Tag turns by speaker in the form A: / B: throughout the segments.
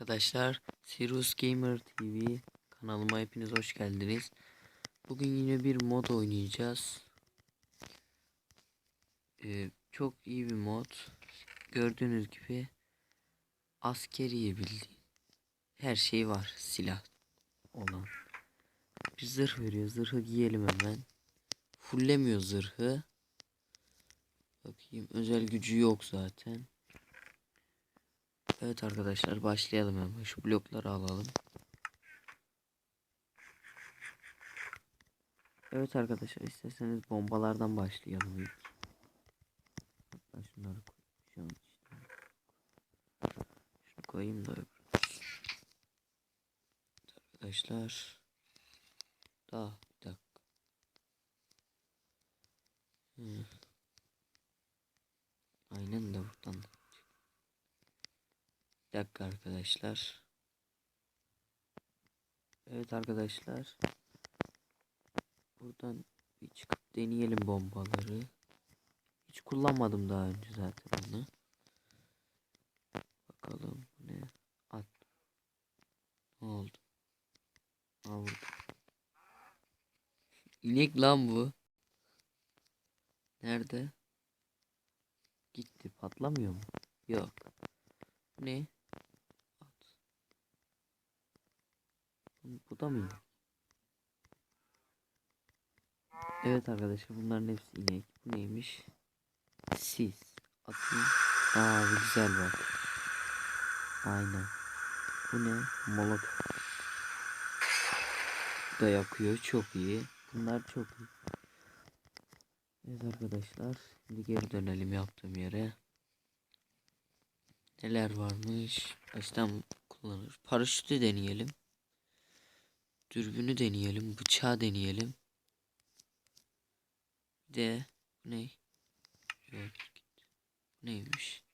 A: Arkadaşlar Sirius Gamer TV kanalıma hepiniz hoş geldiniz. Bugün yine bir mod oynayacağız. Ee, çok iyi bir mod. Gördüğünüz gibi askeri bildiğin her şey var silah olan. Bir zırh veriyor. Zırhı giyelim hemen. Fullemiyor zırhı. Bakayım özel gücü yok zaten. Evet arkadaşlar başlayalım hemen. Şu blokları alalım. Evet arkadaşlar isterseniz bombalardan başlayalım ilk. Hatta şunları koyacağım işte. Şunu koyayım da öbür. Arkadaşlar. Daha bir dakika. Hı. Aynen de buradan da. Bir dakika arkadaşlar. Evet arkadaşlar. Buradan bir çıkıp deneyelim bombaları. Hiç kullanmadım daha önce zaten bunu. Bakalım bu ne? At. Ne oldu? Aa. İnek lan bu. Nerede? Gitti. Patlamıyor mu? Yok. Ne? Bu da mı? Evet arkadaşlar bunların hepsi inek. Bu neymiş? Sis. Atayım. Aa bu güzel bak. Aynen. Bu ne? Molot. Da yakıyor. Çok iyi. Bunlar çok iyi. Evet arkadaşlar. Şimdi geri dönelim yaptığım yere. Neler varmış? Baştan kullanır. Paraşütü deneyelim. Dürbünü deneyelim. Bıçağı deneyelim. Bir de bu ne? Yok. Bu neymiş?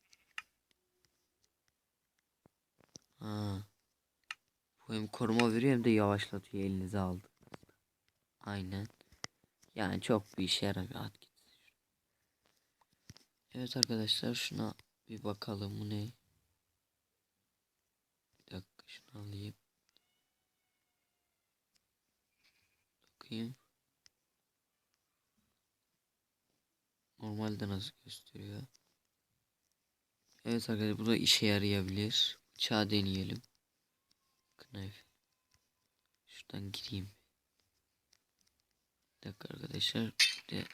A: Ha. Bu hem koruma veriyor hem de yavaşlatıyor elinize aldı. Aynen. Yani çok bir işe yaramıyor. At gitsin. Evet arkadaşlar şuna bir bakalım bu ne? Bir dakika şunu alayım. Bakayım. Normalde nasıl gösteriyor? Evet arkadaşlar bu da işe yarayabilir. Bıçağı deneyelim. Knife. Şuradan gireyim. Bir dakika arkadaşlar. De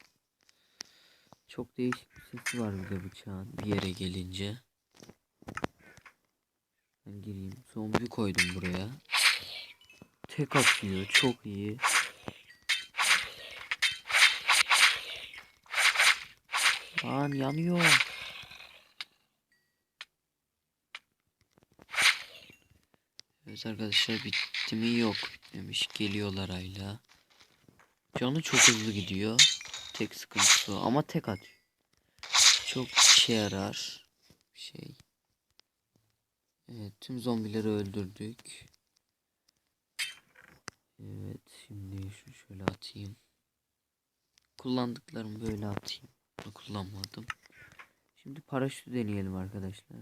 A: çok değişik bir sesi var bir de bıçağın bir yere gelince. Ben gireyim. Zombi koydum buraya. Tek atıyor. Çok iyi. Lan yanıyor. Evet arkadaşlar bitti mi yok bitmemiş geliyorlar hala. Canı çok hızlı gidiyor. Tek sıkıntısı ama tek atıyor. Çok işe yarar. Şey. Evet tüm zombileri öldürdük. Evet şimdi şu şöyle atayım. Kullandıklarımı böyle atayım. Bunu kullanmadım. Şimdi paraşütü deneyelim arkadaşlar.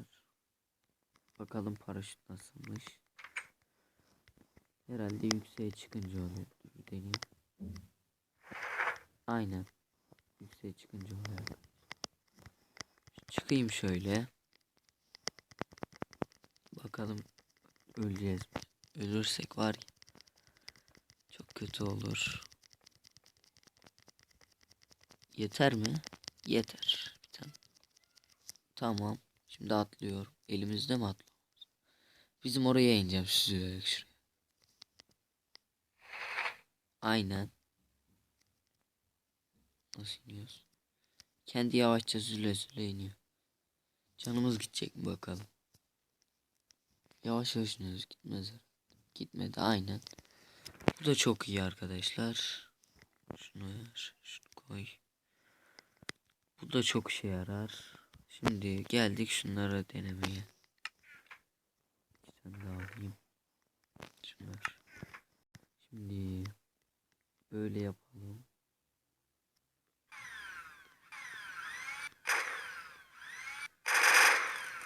A: Bakalım paraşüt nasılmış. Herhalde yükseğe çıkınca oluyor. Dur bir. Aynen. Yükseğe çıkınca oluyor. Çıkayım şöyle. Bakalım öleceğiz mi? Ölürsek var ya. Çok kötü olur. Yeter mi? Yeter. Bir tane. Tamam. Şimdi atlıyorum. Elimizde mi atlıyoruz? Bizim oraya ineceğim süzülerek şuraya. Aynen. Nasıl iniyoruz? Kendi yavaşça süzüle süzüle iniyor. Canımız gidecek mi bakalım. Yavaş yavaş iniyoruz. Gitmez. Gitmedi aynen. Bu da çok iyi arkadaşlar. Şunu ver. Şunu koy. Bu da çok işe yarar. Şimdi geldik şunları denemeye. Bir daha alayım. Şunlar. Şimdi böyle yapalım.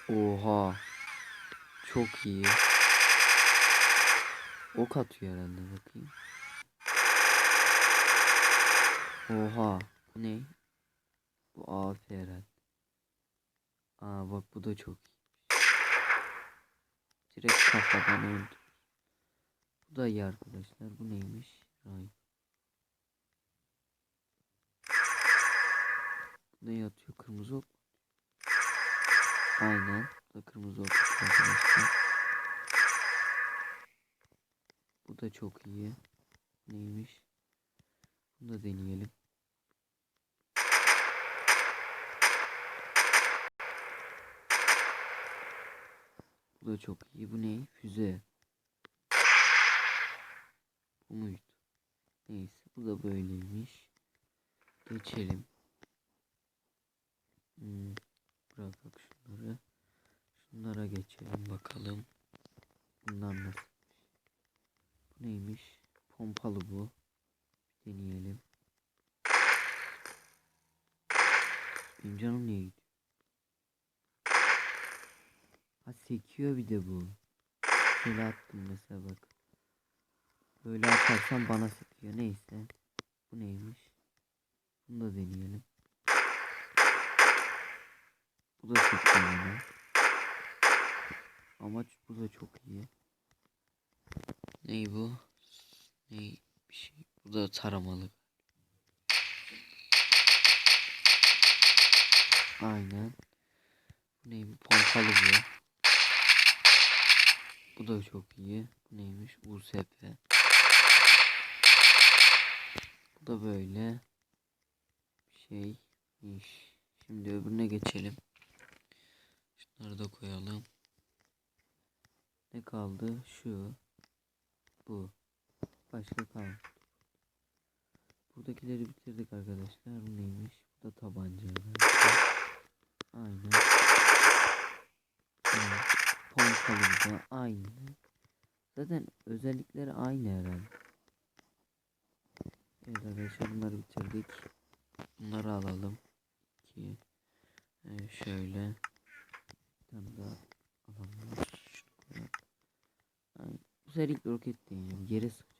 A: Oha. Çok iyi. Ok atıyor herhalde bakayım. Oha. Ne? Bu AF. Aa bak bu da çok iyi. Direkt kafadan öldü. Bu da iyi arkadaşlar. Bu neymiş? Ray. Ne yatıyor? Kırmızı ok. Aynen. Bu da kırmızı ok arkadaşlar. Bu da çok iyi. Neymiş? Bunu da deneyelim. Bu da çok iyi. Bu ne? Füze. Bu muydu? Neyse. Bu da böyleymiş. Geçelim. Hmm. Bırak bak şunları. Şunlara geçelim bakalım. Bunlar nasıl? Bu neymiş? Pompalı bu. Bir deneyelim. Benim canım niye gidiyor? Ha sekiyor bir de bu. Şöyle attım mesela bak. Böyle atarsam bana sekiyor. Neyse. Bu neymiş? Bunu da deneyelim. Bu da sekiyor yine. Amaç bu da çok iyi. Ney bu? Ney bir şey. Bu da taramalı. Aynen. Bu ney bu? Pompalı bu. Bu da çok iyi. Bu neymiş? USP. Bu da böyle. Bir şeymiş. Şimdi öbürüne geçelim. Şunları da koyalım. Ne kaldı? Şu. Bu. Başka kaldı. Buradakileri bitirdik arkadaşlar. Bu neymiş? Bu da tabanca. Aynen. Evet. Pompalı da aynı. Zaten özellikleri aynı herhalde. Evet arkadaşlar bunları bitirdik. Bunları alalım. İki. Ee, şöyle. Tane daha alalım. Aynen. Bu sefer ilk roket deneyeceğim. Yere sıkacağım.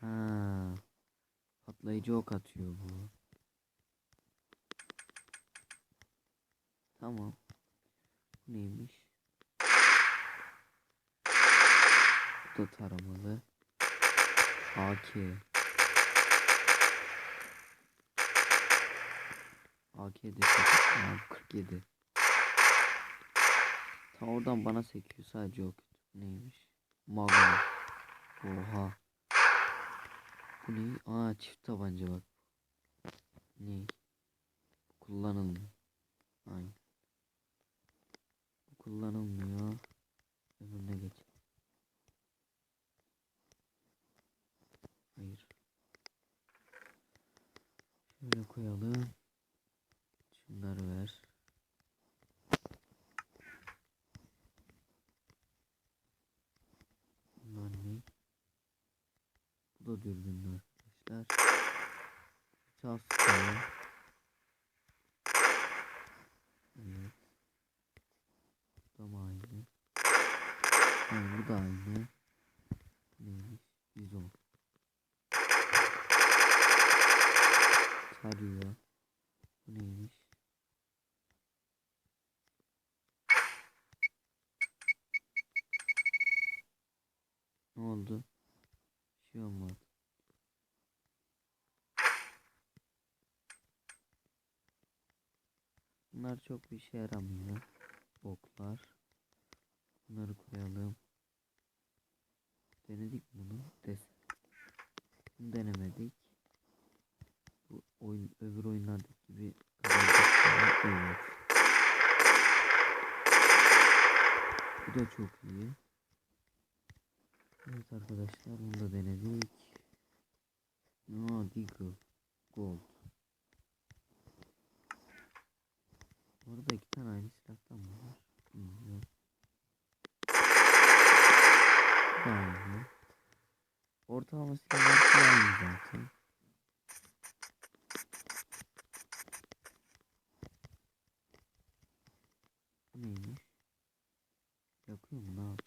A: Ha. Patlayıcı ok atıyor bu. Tamam. Bu neymiş? Bu da taramalı. AK. AK de çok- Aa, 47. Ta oradan bana sekiyor sadece o kötü. Neymiş? Magnum. Oha. Bu ne? Aa çift tabanca bak. Ne? Kullanılmıyor. Aynen. Kullanılmıyor. Öbürüne geç. Hayır. Şöyle koyalım. Şunları ver. Bunlar ne? Bu da dürbünlü arkadaşlar. Bıçağı sıkalım. Evet. Bu da mı aynı? Hayır bu da aynı. Neymiş? 110. Sarıyor. Bu neymiş? Ne oldu? Bir şey olmadı. Bunlar çok bir işe yaramıyor. Oklar. Bunları koyalım. Denedik bunu. Des. Bunu denemedik. Bu oyun öbür oyunlardaki gibi? Evet. Bu da çok iyi. Evet arkadaşlar bunu da denedik. No Deagle Gold. Orada iki tane aynı silahtan mı var? Bu da aynı. Ortalama silahlar aynı zaten. Bu neymiş? Yakıyor mu? Ne yap?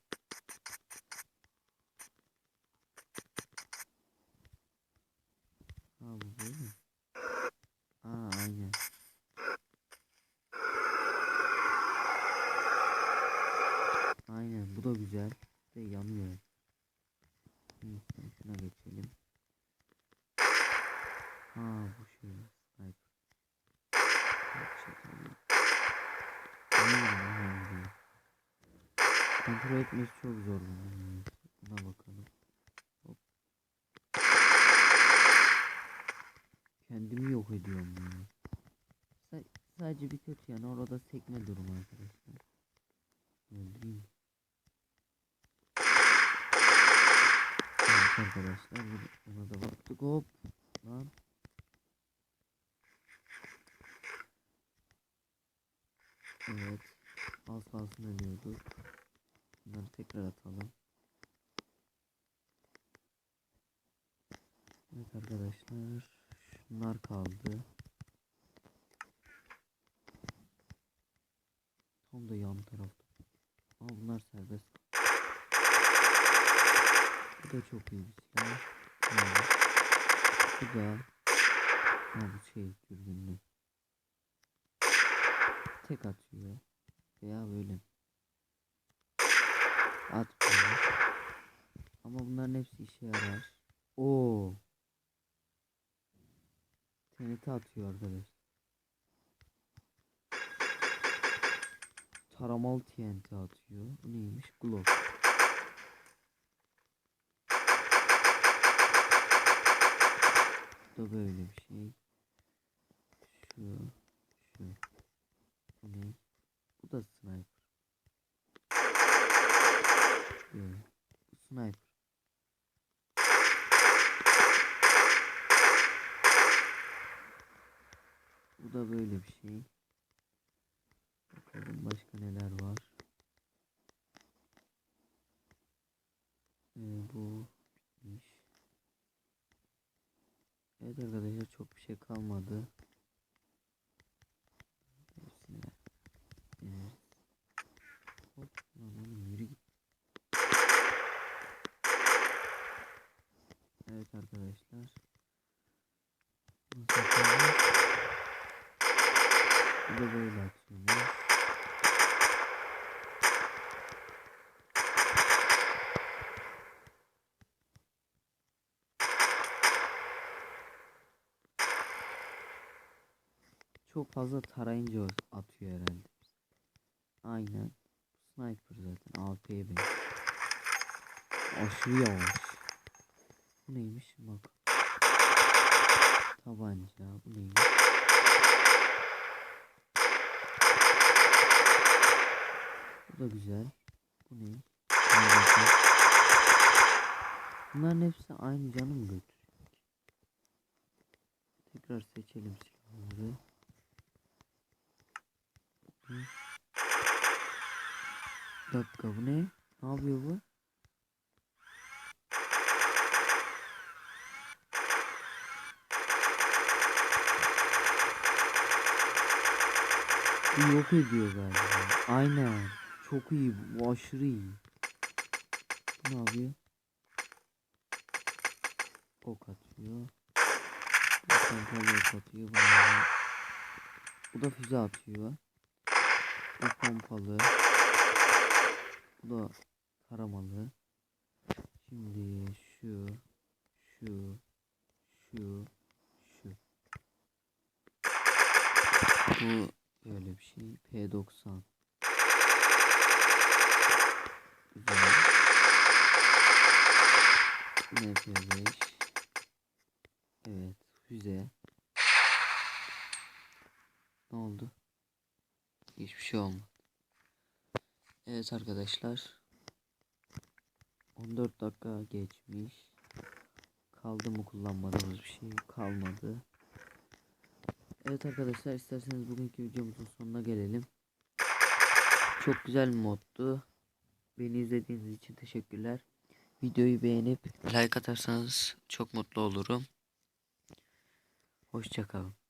A: Ha bu böyle mi? Aa aynen. Aynen bu da güzel. De yanıyor. Neyse şuna geçelim. Ha bu bu. Kontrol etmesi çok zor. Buna bakalım. Hop. Kendimi yok ediyorum ya. Sa- sadece bir kötü yani orada sekme durumu arkadaşlar. Öldüreyim. Evet arkadaşlar ona da baktık hop. Lan. Evet. Az kalsın ölüyorduk. Bunları tekrar atalım. Evet arkadaşlar. Şunlar kaldı. Tam da yan tarafta. Ama bunlar serbest. Da çok iyi bir silah. Evet. Bu da ha, bu şey dürbünlü. Tek atıyor. Veya böyle. Atmıyor. Ama bunların hepsi işe yarar. Oo. TNT atıyor arkadaş. Taramalı TNT atıyor. Bu neymiş? Glock. Da böyle bir şey. Şu. Şu. Ne? Bu da sniper. Bu sniper. Bu da böyle bir şey. Bakalım başka neler var. Ee, bu Evet arkadaşlar çok bir şey kalmadı. Hepsini deneriz. Hop lan yürü git. Evet arkadaşlar. Bu da böyle atıyormuş. Çok fazla tarayınca atıyor herhalde. Aynen. Sniper zaten. AWP'ye benziyor. Aşırı yavaş. Bu neymiş? Bak. Tabanca. Bu neymiş? Bu da güzel. Bu ne? Bunların hepsi aynı canı mı götürüyor? Tekrar seçelim silahları. Hı. Bir dakika bu ne? Ne yapıyor bu? Yok ediyor galiba. Aynen. Çok iyi. bu, aşırı iyi. Ne yapıyor? Ok atıyor. Pompalı ok atıyor. Bu da füze atıyor. Bu pompalı. Bu da taramalı. Şimdi şu, şu, şu, şu. Bu böyle bir şey. P90. Güzel. MP5. Evet. Füze. Ne oldu? Hiçbir şey olmadı. Evet arkadaşlar. 14 dakika geçmiş. Kaldı mı kullanmadığımız bir şey kalmadı. Evet arkadaşlar isterseniz bugünkü videomuzun sonuna gelelim. Çok güzel bir moddu. Beni izlediğiniz için teşekkürler. Videoyu beğenip like atarsanız çok mutlu olurum. Hoşçakalın.